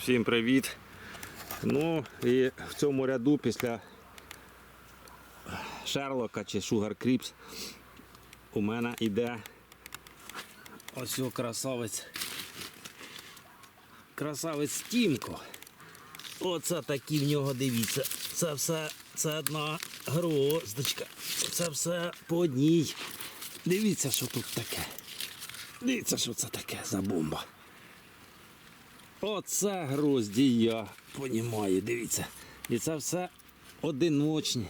Всім привіт. Ну і в цьому ряду після Шерлока чи Sugar Кріпс у мене йде ось красавець. Красавець Тімко. Оце такі в нього, дивіться. Це все, це одна гроздочка. Це все по одній. Дивіться, що тут таке. Дивіться, що це таке за бомба. Оце грозді я понімаю, дивіться. І це все одиночні.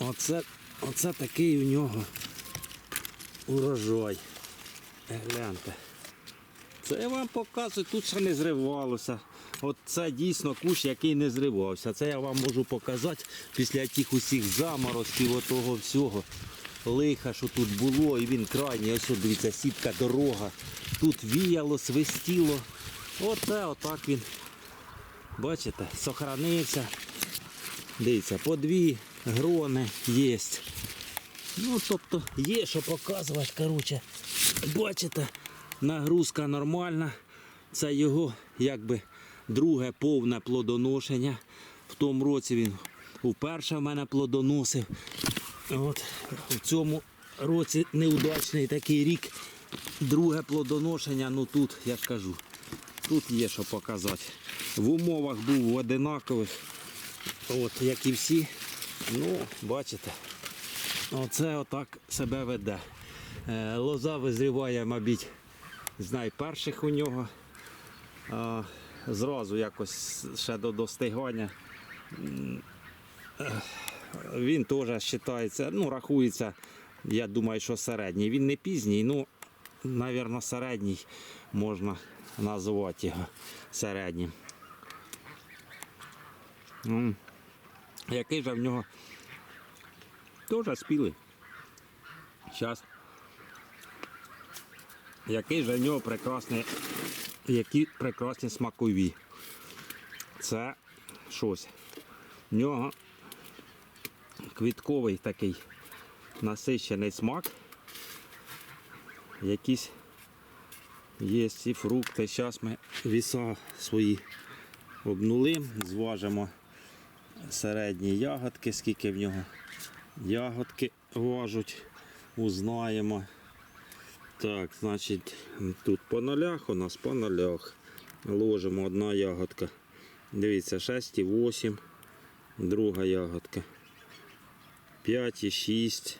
Оце, оце такий у нього урожай. Гляньте. Це я вам показую, тут ще не зривалося. От це дійсно кущ, який не зривався. Це я вам можу показати після тих усіх заморозків, отого всього лиха, що тут було, і він крайній, ось дивіться, сітка дорога. Тут віяло, свистіло. Оце отак він. Бачите, сохранився. Дивіться, по дві грони є. Ну, тобто є що показувати, коротше. Бачите, нагрузка нормальна. Це його якби друге повне плодоношення. В тому році він вперше в мене плодоносив. От в цьому році неудачний такий рік. Друге плодоношення, ну тут, я ж кажу, тут є що показати. В умовах був одинакових, от, як і всі. Ну, бачите, оце отак себе веде. Е, Лоза визріває, мабуть, з найперших у нього. Зразу якось ще до достигання. Е, Він теж вважається, ну, рахується, я думаю, що середній. Він не пізній, ну, мабуть, середній можна назвати його середнім. М, Який же в нього теж спілий. Зараз. Який же в нього прекрасний, які прекрасні смакові. Це щось. В нього квітковий такий насищений смак. Якісь є ці фрукти. Зараз ми віса свої обнули, зважимо середні ягодки, скільки в нього ягодки важуть, узнаємо. Так, значить, тут по нулях у нас по нулях. Ложимо одна ягодка. Дивіться, 6,8. Друга ягодка. 5,6.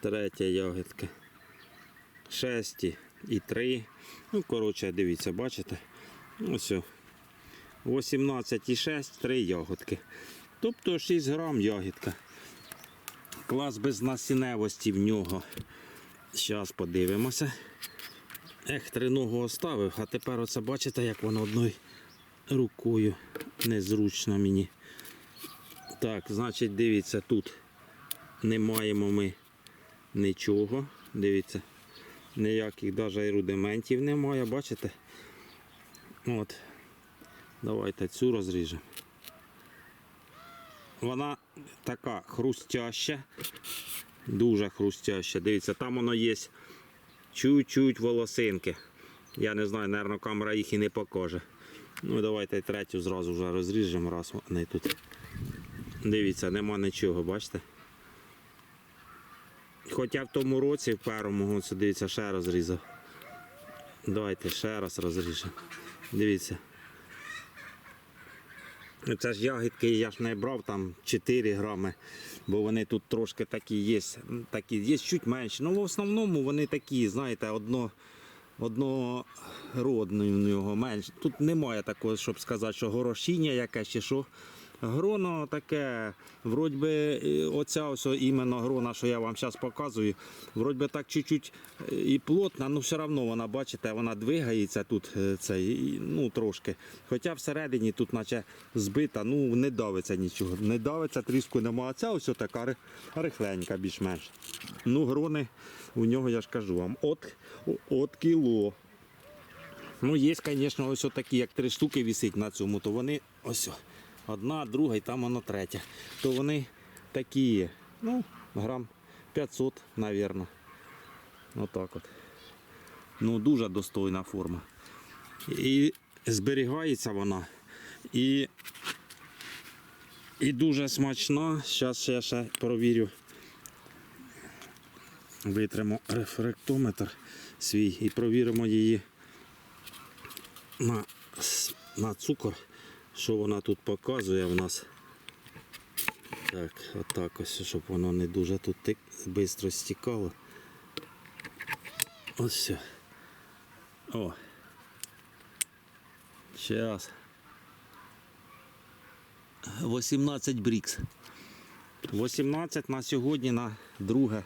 Третя ягодка. 6 і 3. Ну, коротше, дивіться, бачите? Ось. 18,6, 3 ягодки. Тобто 6 грам ягідка. Клас без насінневості в нього. Зараз подивимося. Ех, три ногу оставив, а тепер оце бачите, як воно одною рукою незручно мені. Так, значить, дивіться, тут не маємо ми нічого. Дивіться, ніяких навіть рудиментів немає, бачите? От. Давайте цю розріжемо. Вона така хрустяща, дуже хрустяща. Дивіться, там воно є чуть-чуть волосинки. Я не знаю, мабуть, камера їх і не покаже. Ну давайте третю зразу вже розріжемо, раз вони тут. Дивіться, нема нічого, бачите? Хоча в тому році, в першому, дивіться, ще розрізав. Давайте ще раз розріжемо. Дивіться. Ну, Це ж ягідки я ж не брав там 4 грами, бо вони тут трошки такі є, такі є чуть менші. Ну в основному вони такі, знаєте, одно, однородні менше. Тут немає такого, щоб сказати, що горошіння якесь чи що. Гроно таке, вроді би, е, оця ось іменно грона, що я вам зараз показую, вроді би так чуть-чуть е, і плотна, але все одно вона, бачите, вона двигається тут е, це, і, ну трошки. Хоча всередині тут наче збита, ну не давиться нічого. Не давиться, тріску немає. Ця ось така рихленька більш-менш. Ну, грони у нього, я ж кажу вам, от, от кіло. Ну, є, звісно, ось такі, як три штуки висить на цьому, то вони ось. Одна, друга і там воно третя. То вони такі, ну, грам 500, мабуть. Отак от. Ну, дуже достойна форма. І зберігається вона і, і дуже смачна. Зараз я ще провірю. Витримо рефрактометр свій і провіримо її на, на цукор, що вона тут показує в нас. Так, отак ось, щоб воно не дуже тут швидко стікало. Ось все. О. Сейчас. 18 брікс. 18 на сьогодні на друге.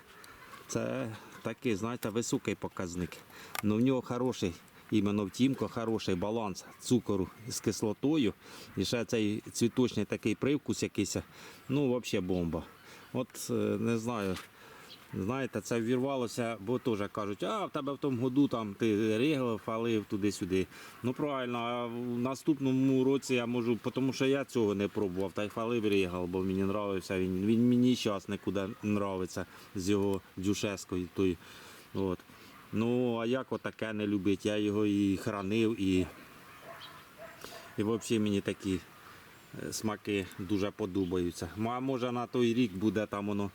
Це такий, знаєте, високий показник. Ну в нього хороший, іменно в тімко хороший баланс цукору з кислотою. І ще цей цвіточний такий привкус якийсь. Ну, взагалі бомба. От е, не знаю. Знаєте, це ввірвалося, бо теж кажуть, а в тебе в тому году там ти ригав, фалив туди-сюди. Ну правильно, а в наступному році я можу, тому що я цього не пробував, та й фалив ригав, бо мені нравився. Він, він мені зараз нікуди нравиться з його дюшескою. От. Ну, а як отаке не любить? Я його і хранив, і, і взагалі мені такі е, смаки дуже подобаються. Ну, А може на той рік буде там воно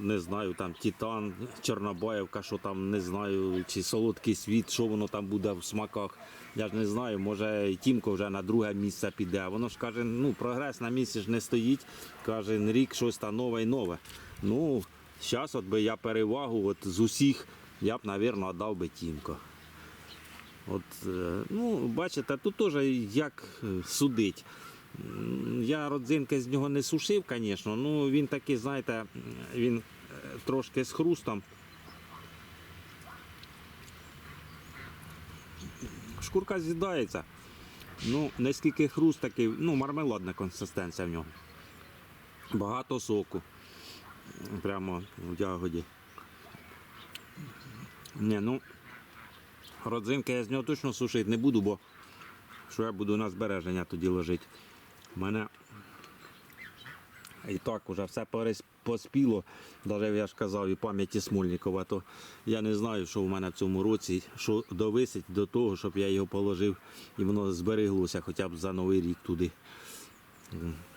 не знаю, там Титан, Чорнобаївка, що там не знаю, чи солодкий світ, що воно там буде в смаках. Я ж не знаю, може і Тімко вже на друге місце піде. Воно ж каже, ну прогрес на місці ж не стоїть. Кожен рік щось там нове і нове. Ну, зараз от би я перевагу от з усіх, я б, мабуть, дав би Тімко. От, е, ну, бачите, тут теж як е, судить. Я родзинки з нього не сушив, звісно. Ну він такий, знаєте, він е, трошки з хрустом. Шкурка з'їдається. Ну, наскільки хруст такий, ну, мармеладна консистенція в нього. Багато соку. Прямо в ягоді. Ні, ну, родзинки я з нього точно сушити не буду, бо що я буду на збереження тоді лежить. У мене і так уже все поспіло, навіть я ж казав, і пам'яті Смольникова, то я не знаю, що в мене в цьому році, що довисить до того, щоб я його положив і воно збереглося хоча б за новий рік туди.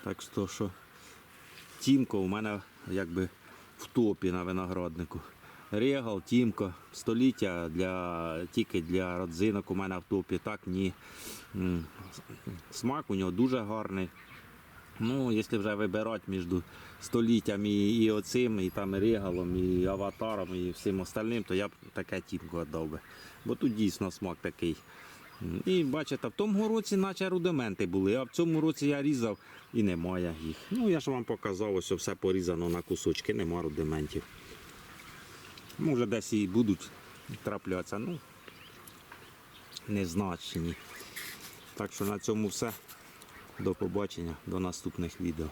Так що, що Тімко у мене якби в топі на винограднику. Регал, Тімко, століття для, тільки для родзинок у мене в топі, так ні. Смак у нього дуже гарний. Ну, якщо вже вибирати між століттям і, і оцим, і там регалом, і аватаром, і всім остальним, то я б таке тімку віддав би. Бо тут дійсно смак такий. І бачите, в тому році наче рудименти були, а в цьому році я різав і немає їх. Ну, я ж вам показав, ось все порізано на кусочки, нема рудиментів. Може десь і будуть траплятися, ну незначні. Так що на цьому все. До побачення, до наступних відео.